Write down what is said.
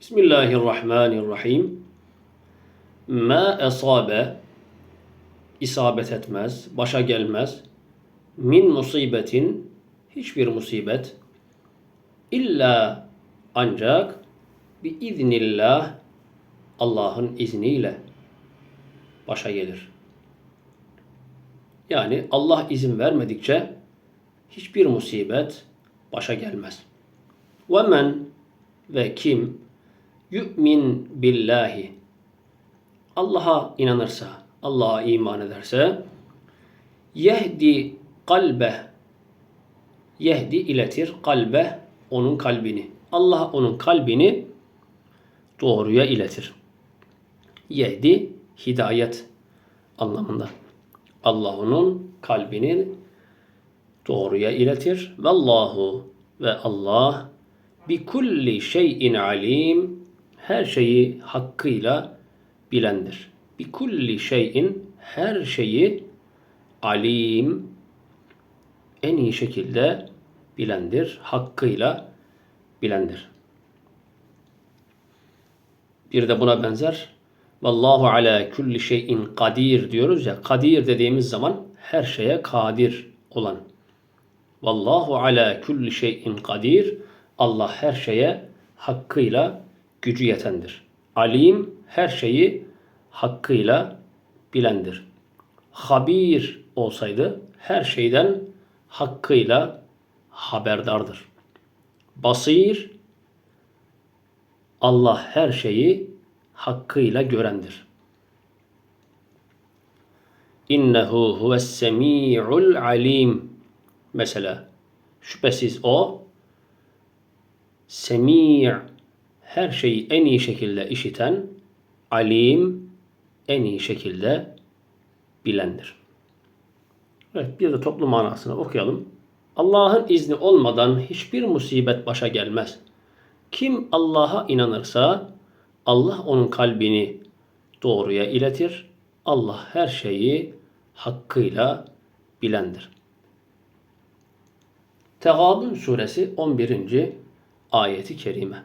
Bismillahirrahmanirrahim. Ma esabe isabet etmez, başa gelmez. Min musibetin hiçbir musibet illa ancak bi iznillah Allah'ın izniyle başa gelir. Yani Allah izin vermedikçe hiçbir musibet başa gelmez. Ve men ve kim yu'min billahi Allah'a inanırsa, Allah'a iman ederse yehdi kalbe yehdi iletir kalbe onun kalbini. Allah onun kalbini doğruya iletir. Yehdi hidayet anlamında. Allah onun kalbini doğruya iletir. Vallahu ve Allah bi kulli şeyin alim her şeyi hakkıyla bilendir. Bi kulli şeyin her şeyi alim en iyi şekilde bilendir. Hakkıyla bilendir. Bir de buna benzer Vallahu ala kulli şeyin kadir diyoruz ya. Kadir dediğimiz zaman her şeye kadir olan. Vallahu ala kulli şeyin kadir. Allah her şeye hakkıyla gücü yetendir. Alim her şeyi hakkıyla bilendir. Habir olsaydı her şeyden hakkıyla haberdardır. Basir Allah her şeyi hakkıyla görendir. İnnehu huves semi'ul alim. Mesela şüphesiz o semi' her şeyi en iyi şekilde işiten, alim en iyi şekilde bilendir. Evet bir de toplu manasını okuyalım. Allah'ın izni olmadan hiçbir musibet başa gelmez. Kim Allah'a inanırsa Allah onun kalbini doğruya iletir. Allah her şeyi hakkıyla bilendir. Tegabun suresi 11. ayeti kerime.